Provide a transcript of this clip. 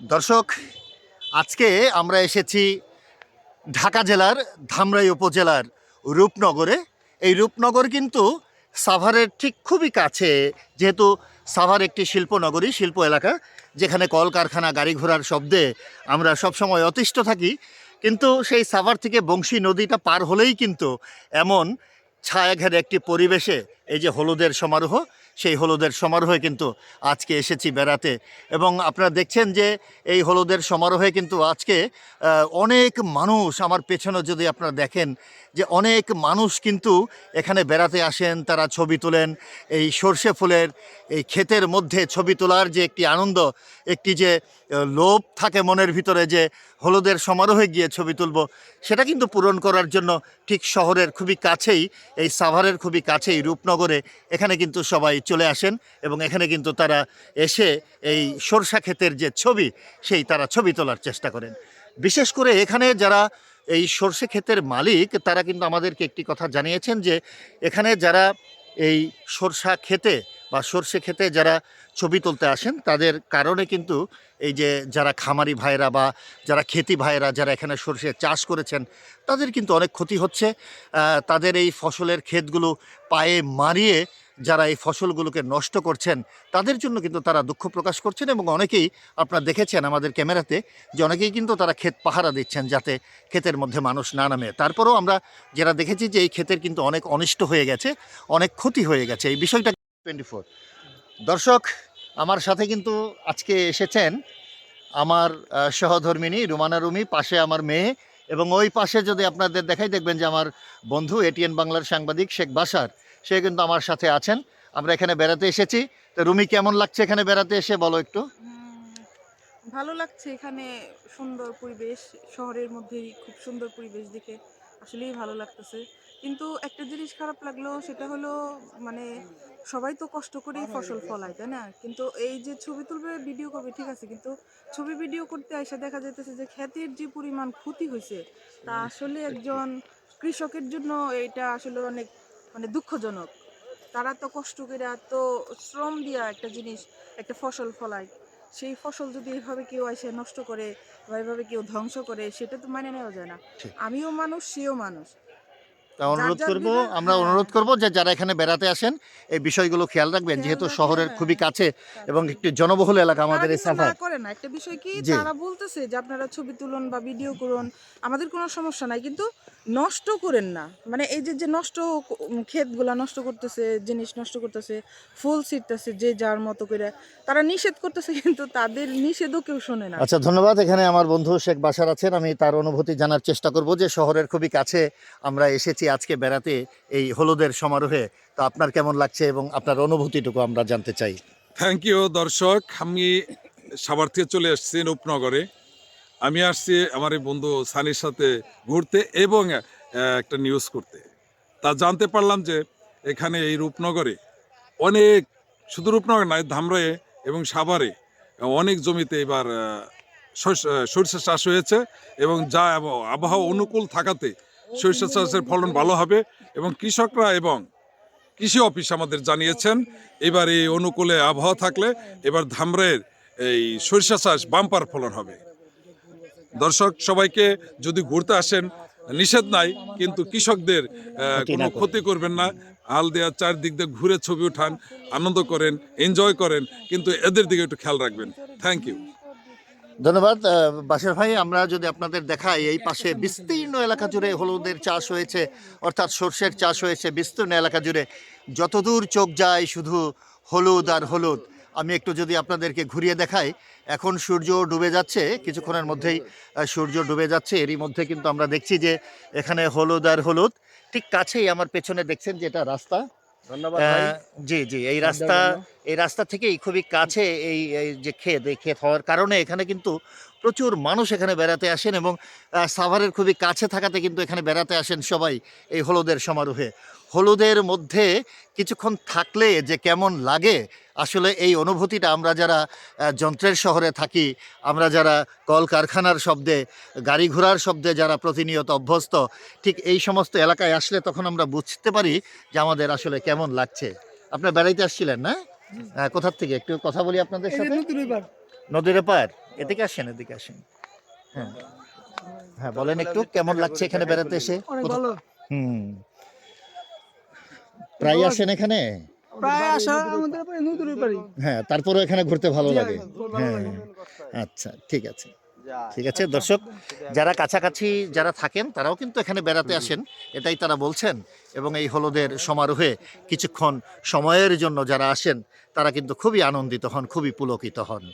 দর্শক, আজকে আমরা এসেছি ঢাকা জেলার ধামরাই উপজেলার রূপনগরে। এই রূপনগর কিন্তু সাভারের ঠিক খুবই কাছে, যেহেতু সাভার একটি শিল্পনগরী, শিল্প এলাকা, যেখানে কলকারখানা, গাড়ি ঘোড়ার শব্দে আমরা সবসময় অতিষ্ঠ থাকি। কিন্তু সেই সাভার থেকে বংশী নদীটা পার হলেই কিন্তু এমন ছায়া ঘেরে একটি পরিবেশে এই যে হলুদের সমারোহ সেই হলুদের সমারোহে কিন্তু আজকে এসেছি বেড়াতে। এবং আপনারা দেখছেন যে এই হলুদের সমারোহে কিন্তু আজকে অনেক মানুষ আমার পেছনে যদি আপনারা দেখেন যে অনেক মানুষ কিন্তু এখানে বেড়াতে আসেন, তারা ছবি তোলেন। এই সর্ষে ফুলের এই ক্ষেতের মধ্যে ছবি তোলার যে একটি আনন্দ, একটি যে লোভ থাকে মনের ভিতরে যে হলুদের সমারোহে গিয়ে ছবি তুলব, সেটা কিন্তু পূরণ করার জন্য ঠিক শহরের খুবই কাছেই, এই সাভারের খুবই কাছেই রূপনগরে এখানে কিন্তু সবাই চলে আসেন এবং এখানে কিন্তু তারা এসে এই সরষা ক্ষেতের যে ছবি, সেই তারা ছবি তোলার চেষ্টা করেন। বিশেষ করে এখানে যারা এই সর্ষে ক্ষেতের মালিক, তারা কিন্তু আমাদেরকে একটি কথা জানিয়েছেন যে, এখানে যারা এই সরষা খেতে বা সর্ষে খেতে যারা ছবি তুলতে আসেন, তাদের কারণে কিন্তু এই যে যারা খামারি ভাইরা বা যারা খেতি ভাইরা যারা এখানে সর্ষে চাষ করেছেন, তাদের কিন্তু অনেক ক্ষতি হচ্ছে। তাদের এই ফসলের ক্ষেতগুলো পায়ে মারিয়ে যারা এই ফসলগুলোকে নষ্ট করছেন, তাদের জন্য কিন্তু তারা দুঃখ প্রকাশ করছেন এবং অনেকেই আপনারা দেখেছেন আমাদের ক্যামেরাতে যে অনেকেই কিন্তু তারা ক্ষেত পাহারা দিচ্ছেন যাতে ক্ষেতের মধ্যে মানুষ না নামে। তারপরেও আমরা যারা দেখেছি যে এই ক্ষেতের কিন্তু অনেক অনিষ্ট হয়ে গেছে, অনেক ক্ষতি হয়ে গেছে। এই বিষয়টা টোয়েন্টি দর্শক, আমার সাথে কিন্তু আজকে এসেছেন আমার সহধর্মিনী রুমানা রুমি, পাশে আমার মেয়ে এবং ওই পাশে যদি আপনাদের দেখাই দেখবেন যে আমার বন্ধু, এটিএন বাংলার সাংবাদিক শেখ বাসার। সে কিন্তু আমার সাথে আছেন। আমরা এখানে বেড়াতে এসেছি। তো রুমি, কেমন লাগছে এখানে বেড়াতে এসে? বলো একটু। ভালো লাগছে এখানে সুন্দর পরিবেশ, শহরের মধ্যেই খুব সুন্দর পরিবেশ দেখে। আসলেই ভালো লাগতেছে। কিন্তু একটা জিনিস খারাপ লাগল, সেটা হলো মানে সবাই তো কষ্ট করেই ফসল ফলায়, তাই না? কিন্তু এই যে ছবি তুলবে ভিডিও করবে, ঠিক আছে। কিন্তু ছবি ভিডিও করতে এসে দেখা যাইতেছে যে খ্যাতির যে পরিমাণ ক্ষতি হয়েছে তা আসলে একজন কৃষকের জন্য এটা আসলে অনেক মানে দুঃখজনক। তারা তো কষ্ট করে এত শ্রম দিয়া একটা জিনিস একটা ফসল ফলায়। সেই ফসল যদি এভাবে কেউ এসে নষ্ট করে বা এভাবে কেউ ধ্বংস করে সেটা তো মানে নেওয়া যায় না। আমিও মানুষ সেও মানুষ। তা অনুরোধ করব আমরা হ্যাঁ। অনুরোধ করব যে যারা এখানে বেড়াতে আসেন এই বিষয়গুলো খেয়াল রাখবেন যেহেতু শহরের হ্যাঁ। খুবই কাছে এবং একটি জনবহুল এলাকা আমাদের এই সাফার। করে না। একটা বিষয় কি তারা বলতেছে যে আপনারা ছবি তুলুন বা ভিডিও করুন আমাদের কোনো সমস্যা নাই কিন্তু নষ্ট করেন না। মানে এই যে যে নষ্ট ক্ষেতগুলা নষ্ট করতেছে জিনিস নষ্ট করতেছে ফুল ছিটতেছে যে যার মতো করে তারা নিষেধ করতেছে কিন্তু তাদের নিষেধও কেউ শোনে না। আচ্ছা ধন্যবাদ। এখানে আমার বন্ধু শেখ বাসার আছেন আমি তার অনুভূতি জানার চেষ্টা করব যে শহরের খুবই কাছে আমরা এসেছি। আজকে বেড়াতে এই হলুদের সমারোহে, তো আপনার কেমন লাগছে এবং আপনার অনুভূতিটুকু আমরা জানতে চাই। থ্যাংক ইউ দর্শক। আমি সাভার থেকে চলে এসেছি রূপনগরে। আমি আসছি আমার এই বন্ধু সানির সাথে ঘুরতে এবং একটা নিউজ করতে। তা জানতে পারলাম যে এখানে এই রূপনগরে অনেক, শুধু রূপনগর নয় ধামরায়ে এবং সাভারে অনেক জমিতে এবার সরিষা চাষ হয়েছে এবং যা আবহাওয়া অনুকূল থাকাতে সরিষা চাষের ফলন ভালো হবে এবং কৃষকরা এবং কৃষি অফিস আমাদের জানিয়েছেন এবার এই অনুকূলে আবহাওয়া থাকলে এবার ধামরের এই সরিষা চাষ বাম্পার ফলন হবে। দর্শক সবাইকে যদি ঘুরতে আসেন নিষেধ নাই কিন্তু কৃষকদের কোনো ক্ষতি করবেন না। হাল দেওয়ার চারদিক দিয়ে ঘুরে ছবি উঠান আনন্দ করেন এনজয় করেন কিন্তু এদের দিকে একটু খেয়াল রাখবেন। থ্যাংক ইউ ধন্যবাদ। বাসার ভাই, আমরা যদি আপনাদের দেখাই, এই পাশে বিস্তীর্ণ এলাকা জুড়ে হলুদের চাষ হয়েছে, অর্থাৎ সর্ষের চাষ হয়েছে বিস্তীর্ণ এলাকা জুড়ে। যতদূর চোখ যায় শুধু হলুদ আর হলুদ। আমি একটু যদি আপনাদেরকে ঘুরিয়ে দেখাই, এখন সূর্য ডুবে যাচ্ছে, কিছুক্ষণের মধ্যেই সূর্য ডুবে যাচ্ছে। এরই মধ্যে কিন্তু আমরা দেখছি যে এখানে হলুদ আর হলুদ। ঠিক কাছেই আমার পেছনে দেখছেন যে এটা রাস্তা। ধন্যবাদ জি জি এই রাস্তা এই রাস্তা থেকেই খুবই কাছে এই এই যে ক্ষেত এই ক্ষেত হওয়ার কারণে এখানে কিন্তু প্রচুর মানুষ এখানে বেড়াতে আসেন এবং সাভারের খুবই কাছে থাকাতে কিন্তু এখানে বেড়াতে আসেন সবাই এই হলুদের সমারোহে। হলুদের মধ্যে কিছুক্ষণ থাকলে যে কেমন লাগে আসলে এই অনুভূতিটা আমরা যারা যন্ত্রের শহরে থাকি আমরা যারা কলকারখানার শব্দে গাড়ি ঘোড়ার শব্দে যারা প্রতিনিয়ত অভ্যস্ত ঠিক এই সমস্ত এলাকায় আসলে তখন আমরা বুঝতে পারি যে আমাদের আসলে কেমন লাগছে। আপনার বেড়াইতে আসছিলেন না? কোথার থেকে? একটু কথা বলি আপনাদের সাথে? নদীর পার এদিকে আসেন এদিকে আসেন। হ্যাঁ। হ্যাঁ বলেন একটু কেমন লাগছে এখানে বেড়াতে এসে? হুম। প্রায় আসেন এখানে? প্রায় আসা আমাদের নদীর পারি হ্যাঁ তারপরে এখানে ঘুরতে ভালো লাগে। হ্যাঁ আচ্ছা ঠিক আছে। ঠিক আছে দর্শক যারা কাছাকাছি যারা থাকেন তারাও কিন্তু এখানে বেড়াতে আসেন। এটাই তারা বলছেন। এবং এই হলুদের সমারোহে কিছুক্ষণ সময়ের জন্য যারা আসেন তারা কিন্তু খুবই আনন্দিত হন খুবই পুলকিত হন।